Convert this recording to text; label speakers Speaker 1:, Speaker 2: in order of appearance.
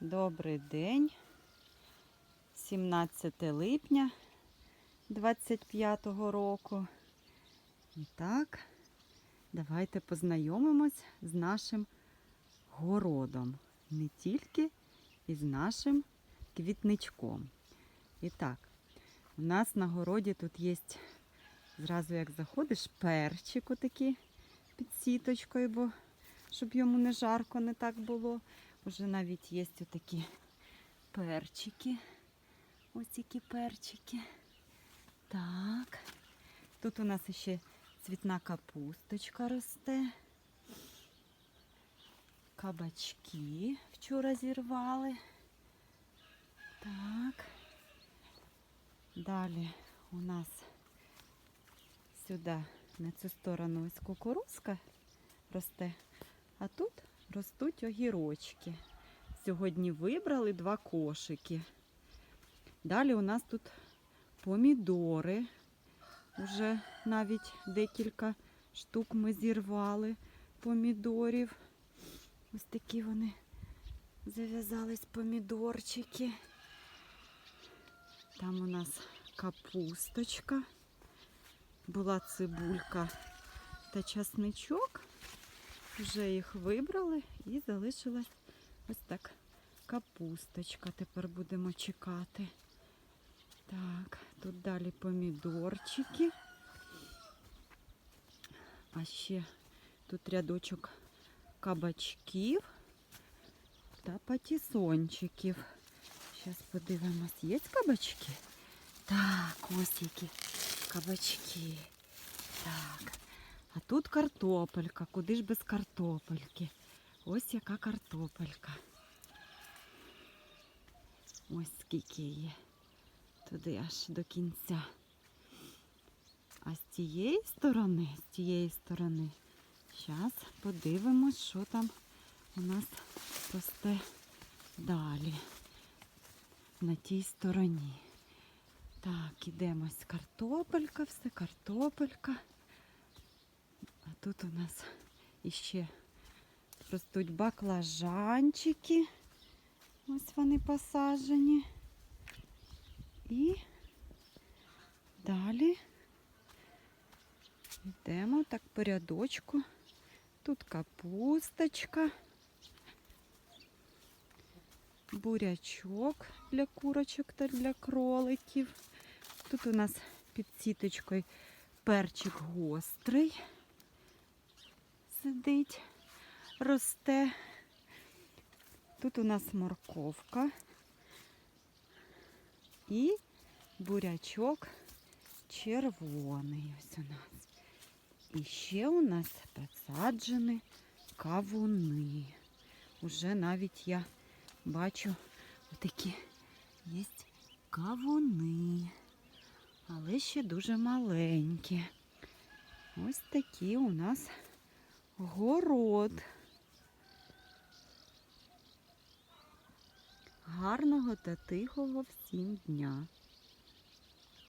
Speaker 1: Добрий день. 17 липня 25-го року. І так, давайте познайомимось з нашим городом. Не тільки із нашим квітничком. І так, у нас на городі тут є, зразу як заходиш, перчик отакий під сіточкою, бо щоб йому не жарко не так було. Уже навіть є такі перчики. Ось такі перчики. Так. Тут у нас ще цвітна капусточка росте. Кабачки вчора зірвали. Так. Далі у нас сюди, на цю сторону ось кукурузка росте, а тут ростуть огірочки. Сьогодні вибрали два кошики. Далі у нас тут помідори. Уже навіть декілька штук ми зірвали помідорів. Ось такі вони зав'язались помідорчики. Там у нас капусточка. Була цибулька та часничок. Вже їх вибрали і залишилась ось так капусточка. Тепер будемо чекати. Так, тут далі помідорчики. А ще тут рядочок кабачків та патісончиків. Зараз подивимось, є кабачки? Так, ось які кабачки. Так. А тут картопелька. Куди ж без картопельки? Ось яка картопелька. Ось скільки є. Туди аж до кінця. А з тієї сторони, з тієї сторони, зараз подивимось, що там у нас росте далі. На тій стороні. Так, ідемо ось картопелька, все картопелька. Тут у нас іще ростуть баклажанчики. Ось вони посаджені. І далі йдемо так по рядочку. Тут капусточка, бурячок для курочок та для кроликів. Тут у нас під сіточкою перчик гострий сидить, росте. Тут у нас морковка і бурячок червоний ось у нас. І ще у нас посаджені кавуни. Уже навіть я бачу такі є кавуни, але ще дуже маленькі. Ось такі у нас город. Гарного та тихого всім дня.